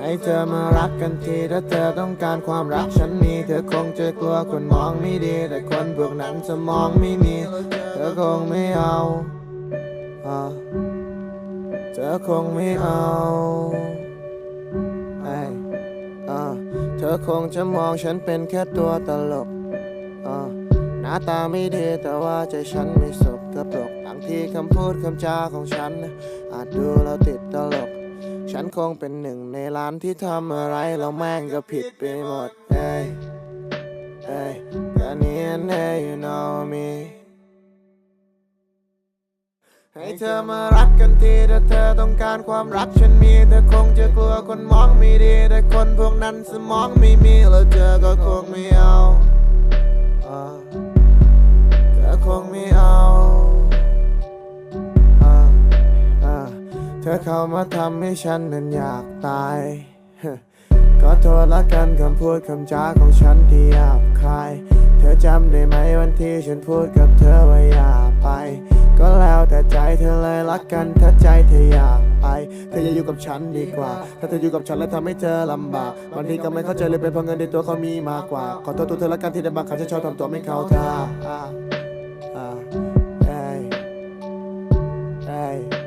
ให้เธอมารักกันทีถ้าเธอต้องการความรักฉันมีเธอคงจะกลัวคนมองไม่ดี แต่คนพวกนั้นจะมองไม่มี เธอคงไม่เอาเธอคงไม่เอา อคงจะมองฉันเป็นแค่ตัวตลกอ่าหน้าตาไม่ดีแต่ว่าใจฉันไม่สกกระปรกบางทีคำพูดคำจาของฉัน อาจดูแล้วติดตลก ฉันคงเป็นหนึ่งในล้านที่ทำอะไรแล้วแม่งก็ผิดไปหมดเอ้ยเอ้ยแค่นี้เอ้ย you know me ให้เธอมารักกันทีถ้าเธอต้องการความรักฉันมีเธอคงจะกลัวคนมองไม่ดี แต่คนพวกนั้นสมองไม่มีแล้วเธอก็คงไม่เอาเธอคงไม่เอาเธอเข้ามาทำให้ฉันนั้นอยากตายก็โทษละกันคำพูดคำจาของฉันที่หยาบคาย เธอจำได้ไหมวันที่ฉันพูดกับเธอว่าอย่าไกันถ้าใจเธออยากไป เธออย่าอยู่กับฉันดีกว่า ถ้าเธออยู่กับฉันแล้วทำให้เธอลำบากบางทีก็ไม่เข้าใจเลยเป็นเพราะเงินในตัวเขามีมากกว่า ขอโทษตัวเธอละกันที่ได้บังคับฉันชอบทำตัวไม่เข้าท่า ah, ah, hey, hey.